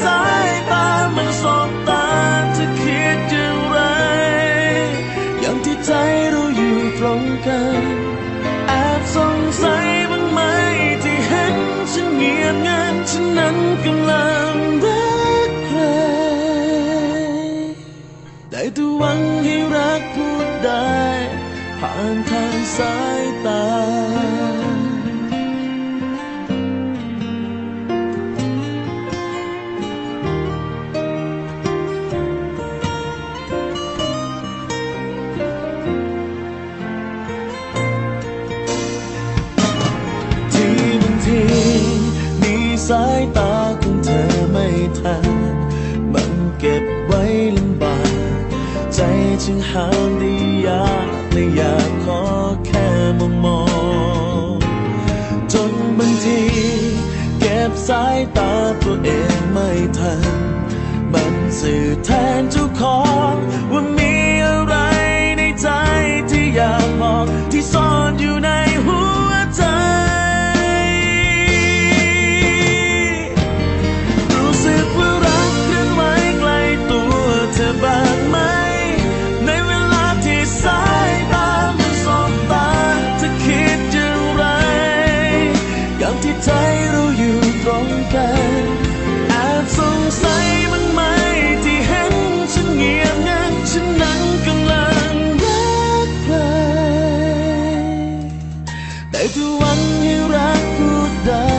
สายตามันสบตาจะคิดอย่างไร อย่างที่ใจเราอยู่ตรงกันแอบสงสัยบ้างไหมที่เห็นฉันเงียบเงินฉันนั้นกำลังรักใคร ได้แต่หวังให้รักพูดได้ ผ่านทางสายตาายตาของเธอไม่ทัน มันเก็บไว้ลำบาก ใจจึงห้ามได้ยากและอยากขอแค่มองมอง จนบางที เก็บสายตาตัวเองไม่ทัน มันสื่อแทนเจ้าของว่ามีอะไรในใจที่อยากบอกที่ซ่อนอยู่ ที่ใจเราอยู่ตรงกันแอบสงสัยบ้างไหมที่เห็นฉันเงียบงันฉันนั้นกำลังรักใครแต่ทุกวันให้รักพูดได้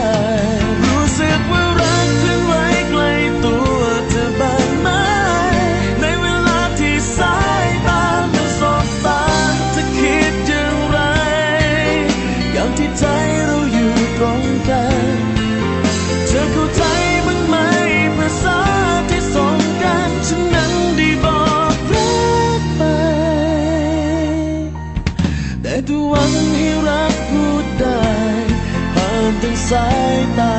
แต่ทุกวันให้รักพูดได้ผ่านทางสายตา